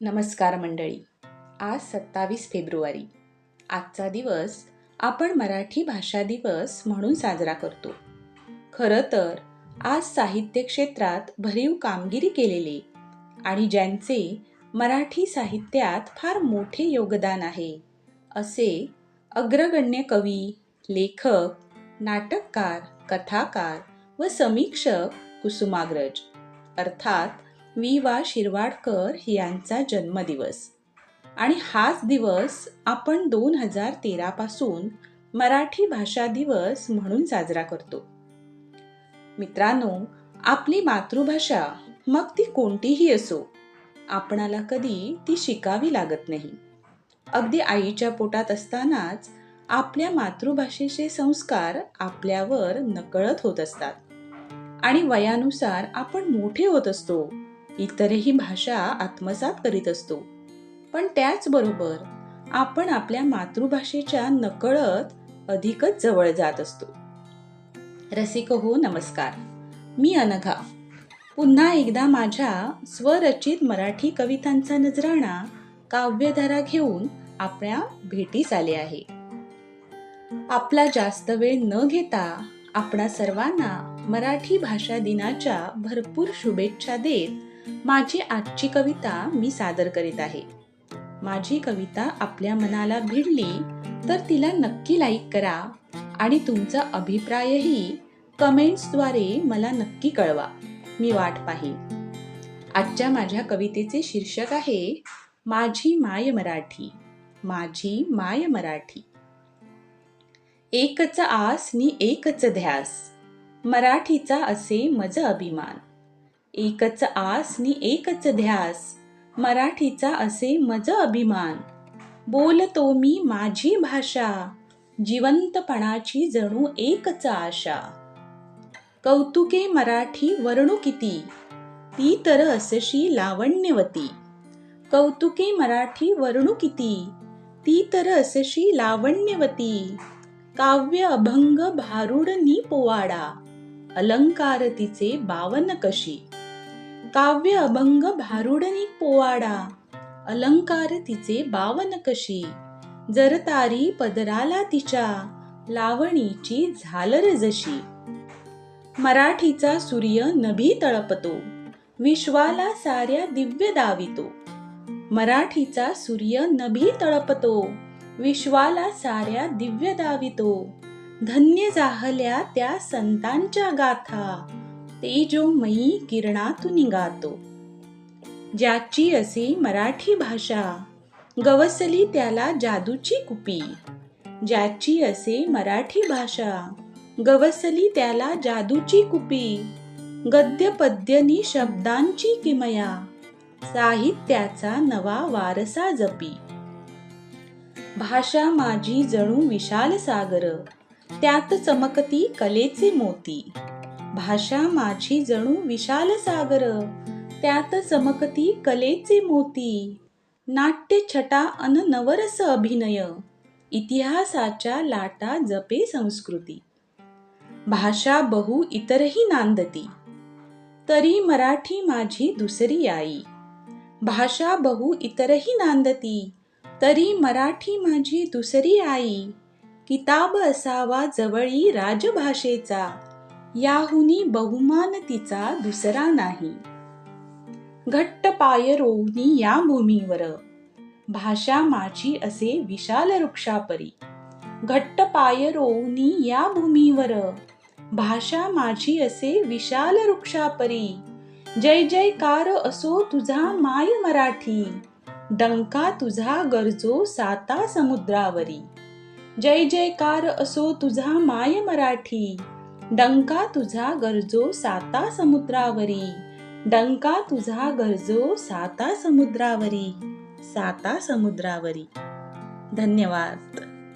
नमस्कार मंडळी. आज सत्तावीस फेब्रुवारी. आजचा दिवस आपण मराठी भाषा दिवस म्हणून साजरा करतो. खरं तर आज साहित्य क्षेत्रात भरीव कामगिरी केलेले आणि ज्यांचे मराठी साहित्यात फार मोठे योगदान आहे असे अग्रगण्य कवी लेखक नाटककार कथाकार व समीक्षक कुसुमाग्रज. अर्थात वि वा शिरवाडकर यांचा जन्मदिवस. आणि हाच दिवस आपण दोन हजार तेरापासून मराठी भाषा दिवस म्हणून साजरा करतो. मित्रांनो आपली मातृभाषा मग ती कोणतीही असो आपणाला कधी ती शिकावी लागत नाही. अगदी आईच्या पोटात असतानाच आपल्या मातृभाषेचे संस्कार आपल्यावर नकळत होत असतात. आणि वयानुसार आपण मोठे होत असतो इतरही भाषा आत्मसात करीत असतो. पण त्याचबरोबर आपण आपल्या मातृभाषेच्या नकळत अधिकच जवळ जात असतो. रसिक हो नमस्कार. मी अनघा. पुन्हा एकदा माझ्या स्वरचित मराठी कवितांचा नजराणा काव्यधारा घेऊन आपल्या भेटीस आले आहे. आपला जास्त वेळ न घेता आपणा सर्वांना मराठी भाषा दिनाच्या भरपूर शुभेच्छा देत माझी आजची कविता मी सादर करीत आहे. माझी कविता आपल्या मनाला भिडली तर तिला नक्की लाईक करा आणि तुमचा अभिप्रायही कमेंट्सद्वारे मला नक्की कळवा. मी वाट पाहीन. आजच्या माझ्या कवितेचे शीर्षक आहे माझी माय मराठी माझी माय मराठी. एकच आस नि एकच ध्यास मराठीचा असे मज अभिमान. एकच आस नि एकच ध्यास मराठीचा असे मज अभिमान. बोलतो मी माझी भाषा जिवंतपणाची जणू एकच आशा. कौतुके मराठी वर्णू किती ती तर असशी लावण्यवती. कौतुके मराठी वर्णू किती ती तर असशी लावण्यवती. काव्य अभंग भारुड नी पोवाडा अलंकार तिचे बावन कशी. काव्य अभंग भारुडनी पोवाडा. अलंकार तिचे बावन कशी. जरतारी पदराला तिच्या. लावणीची झालर जशी. मराठीचा सूर्य नभी तळपतो. विश्वाला साऱ्या दिव्य दावितो. मराठीचा सूर्य नभी तळपतो. विश्वाला साऱ्या दिव्य दावितो. धन्य जाहल्या त्या संतांच्या गाथा. तेजोमयी किरणातून निघातो. ज्याची असे मराठी भाषा गवसली त्याला जादूची कुपी. ज्याची असे मराठी भाषा गवसली त्याला जादूची कुपी. गद्य पद्यनी शब्दांची किमया साहित्याचा नवा वारसा जपी. भाषा माझी जणू विशाल सागर त्यात चमकती कलेचे मोती. भाषा माझी जणू विशाल सागर. त्यात चमकती कलेचे मोती. नाट्य छटा अन नवरस अभिनय. इतिहासाच्या लाटा जपे संस्कृती. भाषा बहु इतरही नांदती. तरी मराठी माझी दुसरी आई. भाषा बहु इतरही नांदती. तरी मराठी माझी दुसरी आई. किताब असावा जवळी राजभाषेचा. याहुनी बहुमान तिचा दुसरा नाही. घट्ट पाय रोवनी या भूमीवर. भाषा माझी असे विशाल वृक्षापरी. घट्ट पाय रोवनी या भूमीवर. भाषा माझी असे विशाल वृक्षापरी. जय जयकार असो तुझा माय मराठी. डंका तुझा गरजो साता समुद्रावरी. जय जयकार असो तुझा माय मराठी. डंका तुझा गरजो साता समुद्रावरी. डंका तुझा गरजो साता समुद्रावरी. साता समुद्रावरी. धन्यवाद.